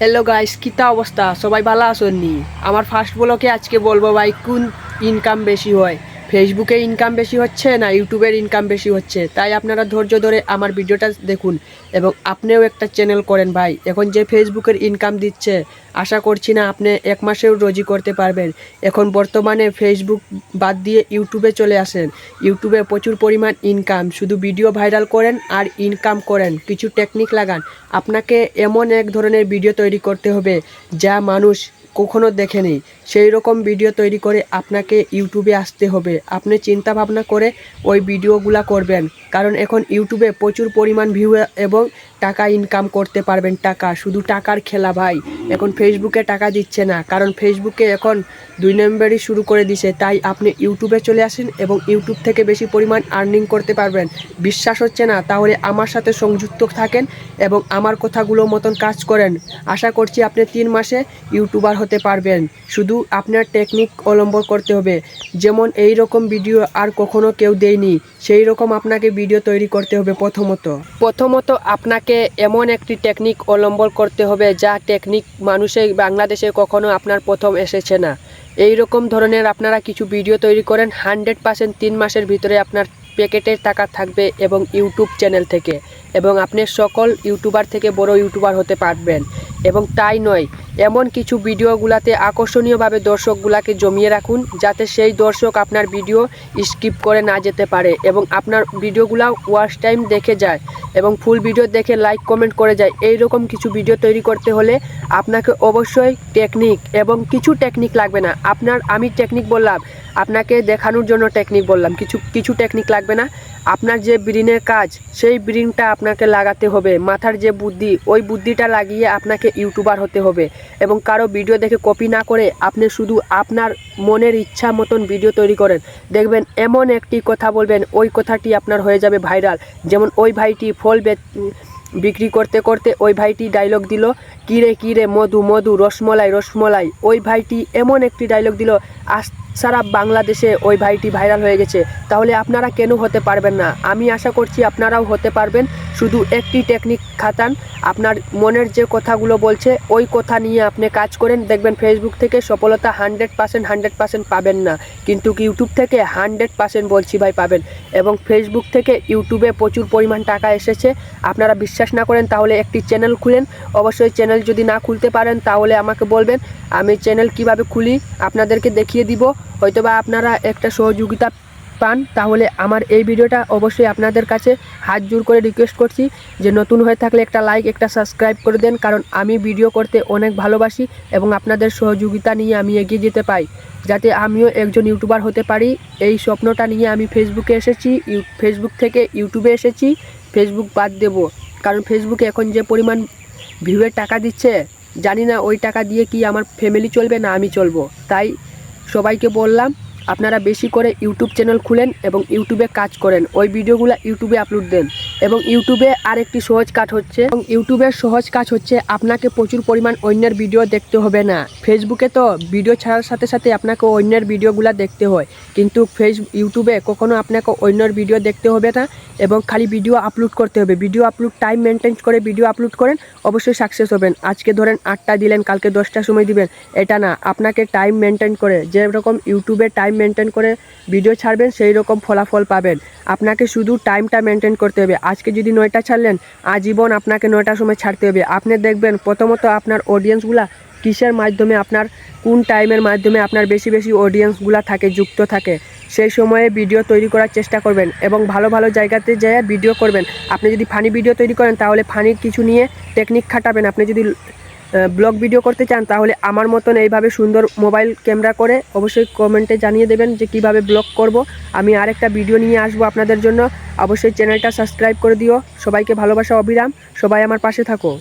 Hello guys কিতা অবস্থা? সবাই ভালো আসেননি আমার ফার্স্ট ব্লকে আজকে বলব ভাই, কোন ইনকাম বেশি হয়? ফেসবুকে ইনকাম বেশি হচ্ছে না ইউটিউবের ইনকাম বেশি হচ্ছে? তাই আপনারা ধৈর্য ধরে আমার ভিডিওটা দেখুন এবং আপনিও একটা চ্যানেল করেন ভাই। এখন যে ফেসবুকের ইনকাম দিচ্ছে, আশা করছি না আপনি এক মাসেও রোজি করতে পারবেন। এখন বর্তমানে ফেসবুক বাদ দিয়ে ইউটিউবে চলে আসেন। ইউটিউবে প্রচুর পরিমাণ ইনকাম শুধু ভিডিও ভাইরাল করেন আর ইনকাম করেন। কিছু টেকনিক লাগান। আপনাকে এমন এক ধরনের ভিডিও তৈরি করতে হবে যা মানুষ কখনো দেখেনি। সেই রকম ভিডিও তৈরি করে আপনাকে ইউটিউবে আসতে হবে। আপনি চিন্তা ভাবনা করে ওই ভিডিওগুলা করবেন। কারণ এখন ইউটিউবে প্রচুর পরিমাণ ভিউ এবং টাকা ইনকাম করতে পারবেন টাকা। শুধু টাকার খেলা ভাই। এখন ফেসবুকে টাকা দিচ্ছে না। কারণ ফেসবুকে এখন দুই নম্বরই শুরু করে দিছে। তাই আপনি ইউটিউবে চলে আসেন এবং ইউটিউব থেকে বেশি পরিমাণ আর্নিং করতে পারবেন। বিশ্বাস হচ্ছে না? তাহলে আমার সাথে সংযুক্ত থাকেন এবং আমার কথাগুলো মতন কাজ করেন। আশা করছি আপনি তিন মাসে ইউটিউবার হতে পারবেন। শুধু আপনার টেকনিক অবলম্বন করতে হবে। যেমন এই রকম ভিডিও আর কখনো কেউ দেয়নি, সেই রকম আপনাকে ভিডিও তৈরি করতে হবে প্রথমত। প্রথমত আপনাকে এমন একটি টেকনিক অবলম্বন করতে হবে, যা টেকনিক মানুষে বাংলাদেশে কখনো আপনার প্রথম এসেছে না। এই রকম ধরনের আপনারা কিছু ভিডিও তৈরি করেন হান্ড্রেড পার্সেন্ট তিন মাসের ভিতরে আপনার প্যাকেটের টাকা থাকবে এবং ইউটিউব চ্যানেল থেকে। এবং আপনি সকল ইউটিউবার থেকে বড় ইউটিউবার হতে পারবেন। এবং তাই নয় এমন কিছু ভিডিওগুলাতে আকর্ষণীয়ভাবে দর্শকগুলাকে জমিয়ে রাখুন, যাতে সেই দর্শক আপনার ভিডিও স্কিপ করে না যেতে পারে এবং আপনার ভিডিওগুলা ওয়াচ টাইম দেখে যায় এবং ফুল ভিডিও দেখে লাইক কমেন্ট করে যায়। এই রকম কিছু ভিডিও তৈরি করতে হলে আপনাকে অবশ্যই টেকনিক এবং কিছু টেকনিক লাগবে না। আপনার, আমি টেকনিক বললাম, আপনাকে দেখানোর জন্য টেকনিক বললাম, কিছু কিছু টেকনিক লাগবে না। আপনার যে ব্রেনের কাজ, সেই ব্রেনটা আপনাকে লাগাতে হবে, মাথার যে বুদ্ধি, ওই বুদ্ধিটা লাগিয়ে আপনাকে ইউটিউবার হতে হবে। এবং কারও ভিডিও দেখে কপি না করে আপনি শুধু আপনার মনের ইচ্ছা মতন ভিডিও তৈরি করেন। দেখবেন এমন একটি কথা বলবেন, ওই কথাটি আপনার হয়ে যাবে ভাইরাল যেমন ওই ভাইটি ফল বিক্রি করতে করতে ওই ভাইটি ডায়লগ দিল কিরে কিরে, মধু মধু, রসমলাই রসমলাই। ওই ভাইটি এমন একটি ডায়লগ দিল আজ সারা বাংলাদেশে ওই ভাইটি ভাইরাল হয়ে গেছে। তাহলে আপনারা কেন হতে পারবেন না? আমি আশা করছি আপনারাও হতে পারবেন। শুধু একটি টেকনিক খাতান আপনার মনের যে কথাগুলো বলছে, ওই কথা নিয়ে আপনি কাজ করেন। দেখবেন ফেসবুক থেকে সফলতা হান্ড্রেড পার্সেন্ট হান্ড্রেড পার্সেন্ট পাবেন না। কিন্তু ইউটিউব থেকে? হান্ড্রেড পার্সেন্ট বলছি ভাই, পাবেন। এবং ফেসবুক থেকে ইউটিউবে প্রচুর পরিমাণ টাকা এসেছে। আপনারা বিশ্বাস না করেন, তাহলে একটি চ্যানেল খুলেন। অবশ্যই চ্যানেল যদি না খুলতে পারেন, তাহলে আমাকে বলবেন। আমি চ্যানেল কীভাবে খুলি, আপনাদেরকে দেখিয়ে দিব। হয়তোবা আপনারা একটা সহযোগিতা পান, তাহলে আমার এই ভিডিওটা অবশ্যই আপনাদের কাছে হাত জোর করে রিকোয়েস্ট করছি যে নতুন হয়ে থাকলে একটা লাইক একটা সাবস্ক্রাইব করে দেন, কারণ আমি ভিডিও করতে অনেক ভালোবাসি এবং আপনাদের সহযোগিতা নিয়ে আমি এগিয়ে যেতে পাই। যাতে আমিও একজন ইউটিউবার হতে পারি। এই স্বপ্নটা নিয়ে আমি ফেসবুকে এসেছি ফেসবুক থেকে ইউটিউবে এসেছি। ফেসবুক বাদ দেব। কারণ ফেসবুকে এখন যে পরিমাণ ভিউয়ের টাকা দিচ্ছে, জানি না ওই টাকা দিয়ে কি আমার ফ্যামিলি চলবে না আমি চলবো। তাই সবাইকে বললাম, আপনারা বেশি করে ইউটিউব চ্যানেল খুলেন এবং ইউটিউবে কাজ করেন। ওই ভিডিওগুলো ইউটিউবে আপলোড দেন। এবং ইউটিউবে আরেকটি সহজ কাজ হচ্ছে। এবং ইউটিউবের সহজ কাজ হচ্ছে আপনাকে প্রচুর পরিমাণ অন্যের ভিডিও দেখতে হবে না। ফেসবুকে তো ভিডিও ছাড়ার সাথে সাথে আপনাকে অন্যের ভিডিওগুলো দেখতে হয়। কিন্তু ফেস, ইউটিউবে কখনো আপনাকে অন্যের ভিডিও দেখতে হবে না এবং খালি ভিডিও আপলোড করতে হবে। ভিডিও আপলোড টাইম মেনটেন করে ভিডিও আপলোড করেন, অবশ্যই সাকসেস হবেন। আজকে ধরেন আটটা দিলেন, কালকে দশটার সময় দিবেন। এটা না, আপনাকে টাইম মেনটেন করে, যেরকম ইউটিউবে টাইম মেনটেন করে ভিডিও ছাড়বেন, সেই রকম ফলাফল পাবেন। আপনাকে শুধু টাইমটা মেনটেন করতে হবে। আজকে যদি নয়টা ছাড়লেন, আজীবন আপনাকে নয়টার সময় ছাড়তে হবে। আপনি দেখবেন, প্রথমত আপনার অডিয়েন্সগুলা কিসের মাধ্যমে আপনার, কোন টাইমের মাধ্যমে আপনার বেশি বেশি অডিয়েন্সগুলা থাকে, যুক্ত থাকে, সেই সময়ে ভিডিও তৈরি করার চেষ্টা করবেন এবং ভালো ভালো জায়গাতে যেয়ে ভিডিও করবেন। আপনি যদি ফানি ভিডিও তৈরি করেন, তাহলে ফানির কিছু নিয়ে টেকনিক খাটাবেন। আপনি যদি ব্লগ ভিডিও করতে চান, তাহলে আমার মতন এইভাবে সুন্দর মোবাইল ক্যামেরা করে অবশ্যই কমেন্টে জানিয়ে দেবেন যে কীভাবে ব্লগ করব। আমি আরেকটা ভিডিও নিয়ে আসব আপনাদের জন্য। অবশ্যই চ্যানেলটা সাবস্ক্রাইব করে দিও। সবাইকে ভালোবাসা, অবিরাম। সবাই আমার পাশে থাকো।